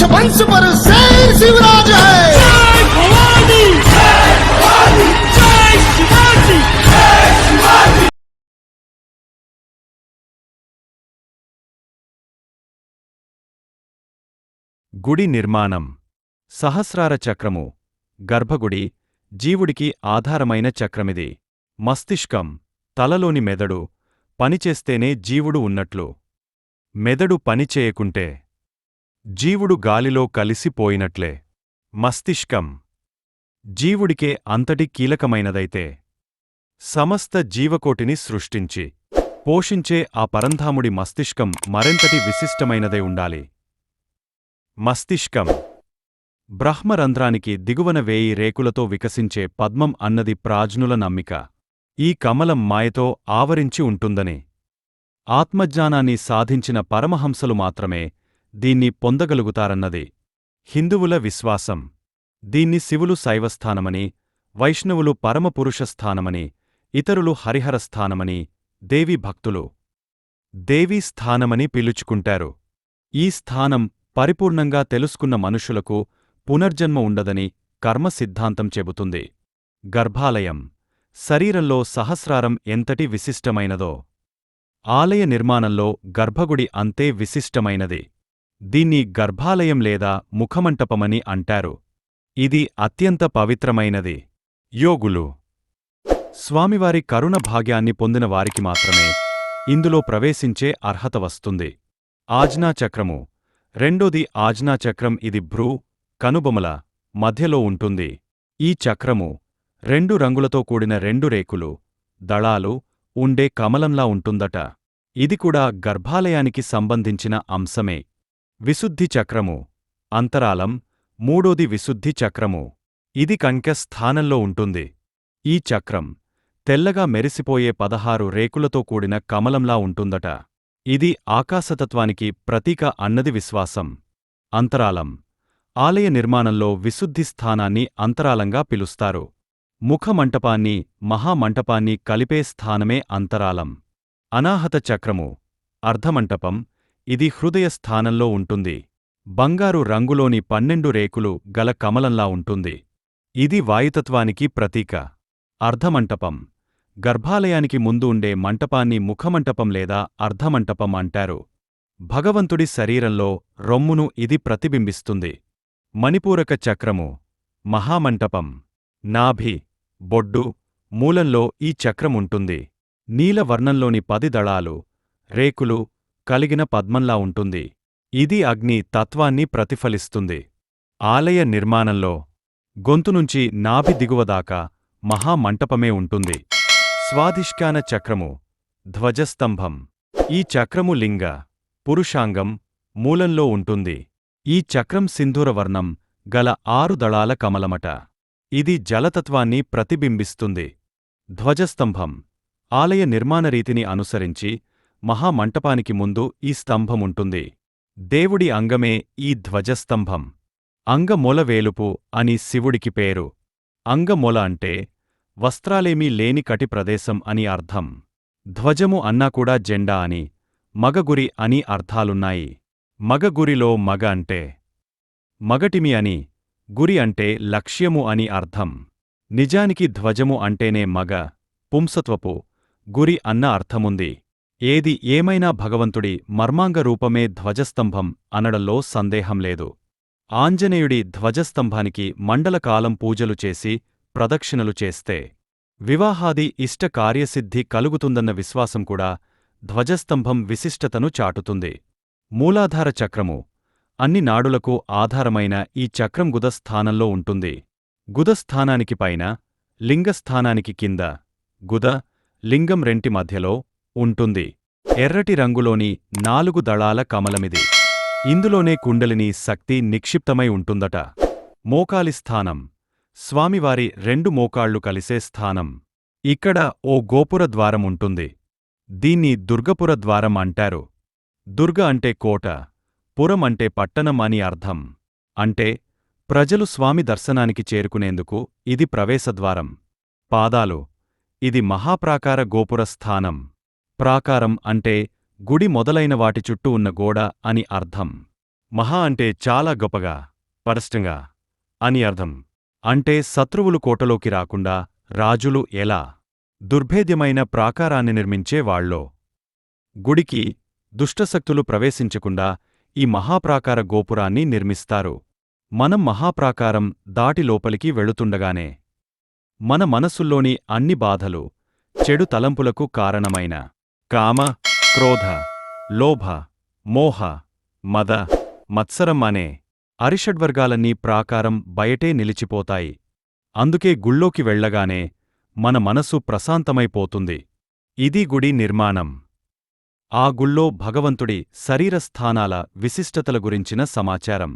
पंच वंश पर शेर शिवराज है जय भवानी जय भवानी जय शिवाजी గుడి నిర్మాణం సహస్రార చక్రము గర్భగుడి జీవుడికి ఆధారమైన చక్రమిది మస్తిష్కం తలలోని మెదడు పనిచేస్తేనే జీవుడు ఉన్నట్లు మెదడు పనిచేయకుంటే జీవుడు గాలిలో కలిసిపోయినట్లే. మస్తిష్కం. జీవుడికే అంతటి కీలకమైనదైతే. సమస్త జీవకోటిని సృష్టించి పోషించే ఆ పరంధాముడి మస్తిష్కం మరెంతటి విశిష్టమైనదై ఉండాలి? మస్తిష్కం. బ్రహ్మరంధ్రానికి దిగువన వేయి రేకులతో వికసించే పద్మం అన్నది ప్రాజ్ఞుల నమ్మిక. ఈ కమలం మాయతో ఆవరించి ఉంటుందని. ఆత్మజ్ఞానాన్ని సాధించిన పరమహంసలు మాత్రమే దీన్ని పొందగలుగుతారన్నది. హిందువుల విశ్వాసం. దీన్ని శివులు శైవస్థానమని వైష్ణవులు పరమపురుషస్థానమని ఇతరులు హరిహరస్థానమని దేవీ భక్తులు. దేవీ స్థానమని పిలుచుకుంటారు. ఈ స్థానం పరిపూర్ణంగా తెలుసుకున్న మనుషులకు పునర్జన్మ ఉండదని కర్మ సిద్ధాంతం చెబుతుంది. గర్భాలయం. శరీరంలో సహస్రారం ఎంతటి విశిష్టమైనదో. ఆలయ నిర్మాణంలో గర్భగుడి అంతే విశిష్టమైనది. దీన్ని గర్భాలయం లేదా ముఖమంటపమని అంటారు. ఇది అత్యంత పవిత్రమైనది. యోగులు. స్వామివారి కరుణ భాగ్యాన్ని పొందిన వారికి మాత్రమే ఇందులో ప్రవేశించే అర్హత వస్తుంది. ఆజ్ఞాచక్రము రెండోది ఆజ్ఞాచక్రం ఇది భ్రూ కనుబొమల మధ్యలో ఉంటుంది. ఈ చక్రము రెండు రంగులతో కూడిన రెండు రేకులు దళాలు ఉండే కమలంలా ఉంటుందట. ఇది కూడా గర్భాలయానికి సంబంధించిన అంశమే. విశుద్ధి చక్రము. అంతరాలం మూడోది విశుద్ధి చక్రము. ఇది కంక స్థానంలో ఉంటుంది. ఈ చక్రం తెల్లగా మెరిసిపోయే పదహారు రేకులతో కూడిన కమలంలా ఉంటుందట. ఇది ఆకాశతత్వానికి ప్రతీక అన్నది విశ్వాసం. అంతరాలం ఆలయ నిర్మాణంలో విశుద్ధి స్థానాన్ని అంతరాలంగా పిలుస్తారు. ముఖమంటపాన్ని మహామంటపాన్ని కలిపే స్థానమే అంతరాలం అనాహత చక్రము అర్ధమంటపం ఇది హృదయ స్థానంలో ఉంటుంది. బంగారు రంగులోని పన్నెండు రేకులు గల కమలంలా ఉంటుంది. ఇది వాయుతత్వానికి ప్రతీక. అర్ధమంటపం. గర్భాలయానికి ముందు ఉండే మంటపాన్ని ముఖమంటపం లేదా అర్ధమంటపం అంటారు. భగవంతుడి శరీరంలో రొమ్మును ఇది ప్రతిబింబిస్తుంది. మణిపూరక చక్రము. మహామంటపం. నాభి. బొడ్డు. మూలంలో ఈ చక్రముంటుంది. నీలవర్ణంలోని పది దళాలు. రేకులు. కలిగిన పద్మంలా ఉంటుంది. ఇది అగ్ని తత్వాన్ని ప్రతిఫలిస్తుంది. ఆలయ నిర్మాణంలో గొంతునుంచి నాభి దిగువదాకా మహామంటపమే ఉంటుంది. స్వాధిష్కాన చక్రము ధ్వజస్తంభం. ఈ చక్రము లింగ పురుషాంగం మూలంలో ఉంటుంది. ఈ చక్రం సింధూరవర్ణం గల ఆరు దళాల కమలమట. ఇది జలతత్వాన్ని ప్రతిబింబిస్తుంది. ధ్వజస్తంభం ఆలయ నిర్మాణరీతిని అనుసరించి మహామంటపానికి ముందు ఈ స్తంభముంటుంది. దేవుడి అంగమే ఈ ధ్వజస్తంభం. అంగమొలవేలుపు అని శివుడికి పేరు. అంగమొల అంటే వస్త్రాలేమీ లేని కటి ప్రదేశం అని అర్థం. ధ్వజము అన్నా కూడా జెండా అని మగగురి అని అర్థాలున్నాయి. మగగురిలో మగ అంటే మగటిమి అని గురి అంటే లక్ష్యము అని అర్థం. నిజానికి ధ్వజము అంటేనే మగ పుంసత్వపు గురి అన్న అర్థముంది. ఏది ఏమైనా భగవంతుడి మర్మాంగ రూపమే ధ్వజస్తంభం అనడంలో సందేహం లేదు. ఆంజనేయుడి ధ్వజస్తంభానికి మండలకాలం పూజలు చేసి ప్రదక్షిణలు చేస్తే వివాహాది ఇష్ట కార్యసిద్ధి కలుగుతుందన్న విశ్వాసం కూడా ధ్వజస్తంభం విశిష్టతను చాటుతుంది. మూలాధార చక్రము అన్ని నాడులకు ఆధారమైన ఈ చక్రం గుదస్థానంలో ఉంటుంది. గుదస్థానానికి పైన లింగస్థానానికి కింద గుద లింగం రెంటి మధ్యలో ఉంటుంది. ఎర్రటి రంగులోని నాలుగు దళాల కమలమిది. ఇందులోనే కుండలిని శక్తి నిక్షిప్తమై ఉంటుందట. మోకాలి స్థానం. స్వామివారి రెండు మోకాళ్ళు కలిసే స్థానం. ఇక్కడ ఓ గోపుర ద్వారం ఉంటుంది. దీన్ని దుర్గపుర ద్వారం అంటారు. దుర్గ అంటే కోట పురం అంటే పట్టణం అని అర్థం. అంటే ప్రజలు స్వామి దర్శనానికి చేరుకునేందుకు ఇది ప్రవేశద్వారం పాదాలు. ఇది మహాప్రాకార గోపుర స్థానం. ప్రాకారం అంటే గుడి మొదలైన వాటి చుట్టూ ఉన్న గోడ అని అర్థం. మహా అంటే చాలా గొప్పగా పరస్టంగా అని అర్థం. అంటే శత్రువులు కోటలోకి రాకుండా రాజులు ఎలా దుర్భేద్యమైన ప్రాకారాన్ని నిర్మించే వాళ్ళో. గుడికి దుష్టశక్తులు ప్రవేశించకుండా ఈ మహాప్రాకార గోపురాన్ని నిర్మిస్తారు. మనం మహాప్రాకారం దాటి లోపలికి వెళుతుండగానే మన మనస్సుల్లోని అన్ని బాధలు చెడు తలంపులకు కారణమైన కామ క్రోధ లోభ మోహ మద మత్సరం అనే అరిషడ్వర్గాలన్నీ ప్రాకారం బయటే నిలిచిపోతాయి అందుకే గుళ్ళోకి వెళ్ళగానే మన మనసు ప్రశాంతమైపోతుంది ఇది గుడి నిర్మాణం ఆ గుళ్ళో భగవంతుడి శరీరస్థానాల విశిష్టతల గురించిన సమాచారం